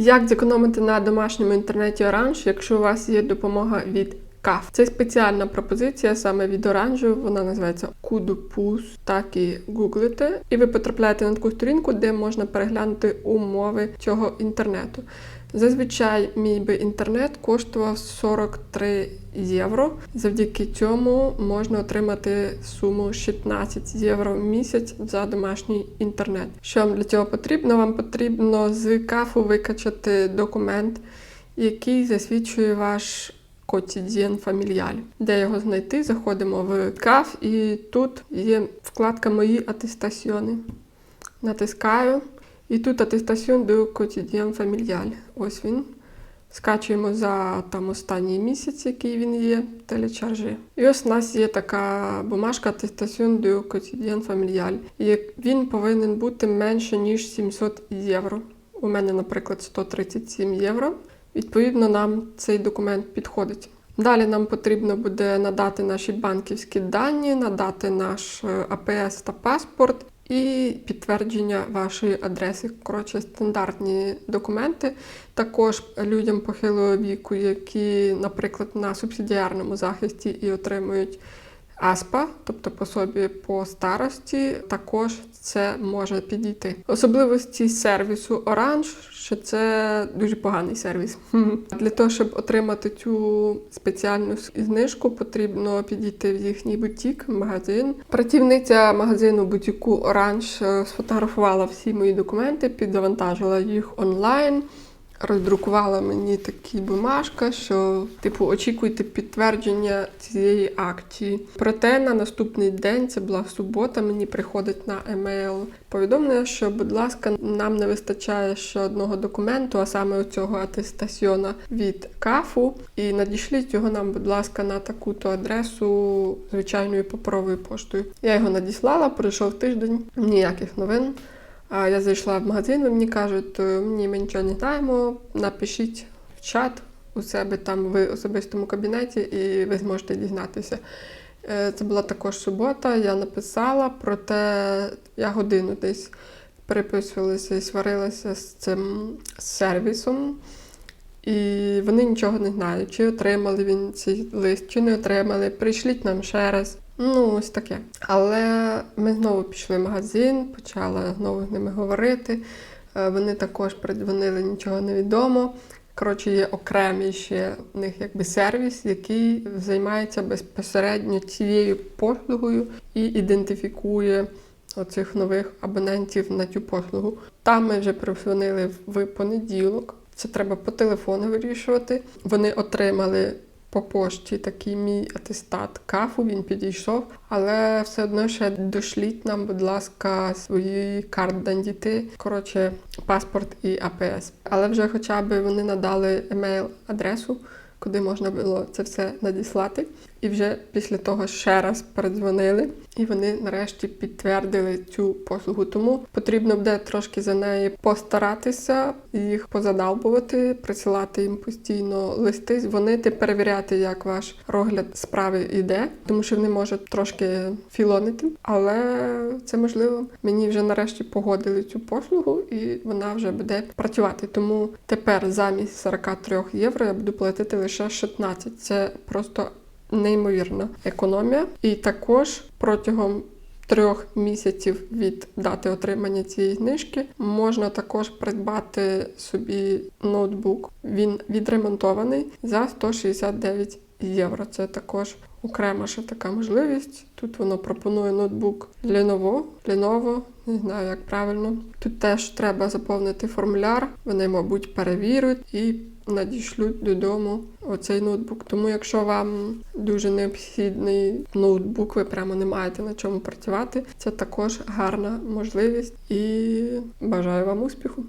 Як зекономити на домашньому інтернеті Orange, якщо у вас є допомога від КАФ? Це спеціальна пропозиція саме від Orange, вона називається Кудупус, так і гуглите. І ви потрапляєте на таку сторінку, де можна переглянути умови цього інтернету. Зазвичай мій би інтернет коштував 43 євро. Завдяки цьому можна отримати суму 16 євро в місяць за домашній інтернет. Що вам для цього потрібно? Вам потрібно з кафу викачати документ, який засвідчує ваш Quotidien Familial. Де його знайти? Заходимо в каф, і тут є вкладка Мої атестаціони. Натискаю. І тут атестаціон до Quotidien Familial. Ось він. Скачуємо за там останній місяць, який він є, телечаржі. І ось у нас є така бумажка атестаціон до Quotidien Familial. І він повинен бути менше, ніж 700 євро. У мене, наприклад, 137 євро. Відповідно, нам цей документ підходить. Далі нам потрібно буде надати наші банківські дані, надати наш е, АПС та паспорт і підтвердження вашої адреси. Коротше, стандартні документи. Також людям похилого віку, які, наприклад, на субсидіарному захисті і отримують АСПА, тобто пособі по старості, також це може підійти. Особливості сервісу Orange, що це дуже поганий сервіс. Для того, щоб отримати цю спеціальну знижку, потрібно підійти в їхній бутік, магазин. Працівниця магазину бутіку Orange е, сфотографувала всі мої документи, підзавантажила їх онлайн. Роздрукувала мені такі бумажка, що типу очікуйте підтвердження цієї акції. Проте на наступний день, це була субота, мені приходить на емейл повідомлення, що, будь ласка, нам не вистачає ще одного документу, а саме цього атестаціона від КАФу. І надішліть його нам, будь ласка, на таку-то адресу звичайною паперовою поштою. Я його надіслала, пройшов тиждень, ніяких новин. Я зайшла в магазин, і мені кажуть, ні, ми нічого не знаємо. Напишіть в чат у себе там в особистому кабінеті, і ви зможете дізнатися. Е, Це була також субота, я написала, проте я годину десь переписувалася і сварилася з цим сервісом. І вони нічого не знають, чи отримали він цей лист, чи не отримали. Прийшліть нам ще раз. Ну, ось таке. Але ми знову пішли в магазин, почала знову з ними говорити. Е, Вони також придзвонили, нічого не відомо. Коротше, є окремий ще в них якби сервіс, який займається безпосередньо цією послугою і ідентифікує оцих нових абонентів на цю послугу. Там ми вже прозвонили в понеділок. Це треба по телефону вирішувати. Вони отримали по пошті такий мій атестат кафу, він підійшов, але все одно ще дошліть нам, будь ласка, свої карт дандіти, коротше, паспорт і АПС. Але вже хоча б вони надали емейл-адресу, куди можна було це все надіслати. І вже після того ще раз передзвонили, і вони нарешті підтвердили цю послугу. Тому потрібно буде трошки за неї постаратися, їх позадалбувати, присилати їм постійно листи, дзвонити, перевіряти, як ваш розгляд справи йде, тому що вони можуть трошки філонити, але це можливо. Мені вже нарешті погодили цю послугу, і вона вже буде працювати. Тому тепер замість 43 євро я буду платити лише 16. Це просто неймовірна економія. І також протягом трьох місяців від дати отримання цієї знижки можна також придбати собі ноутбук. Він відремонтований за 169 євро. Це також окрема ще така можливість. Тут воно пропонує ноутбук Lenovo, Lenovo, не знаю, як правильно. Тут теж треба заповнити формуляр, вони, мабуть, перевірять і надішлють додому оцей ноутбук. Тому, якщо вам дуже необхідний ноутбук, ви прямо не маєте на чому працювати, це також гарна можливість і бажаю вам успіху.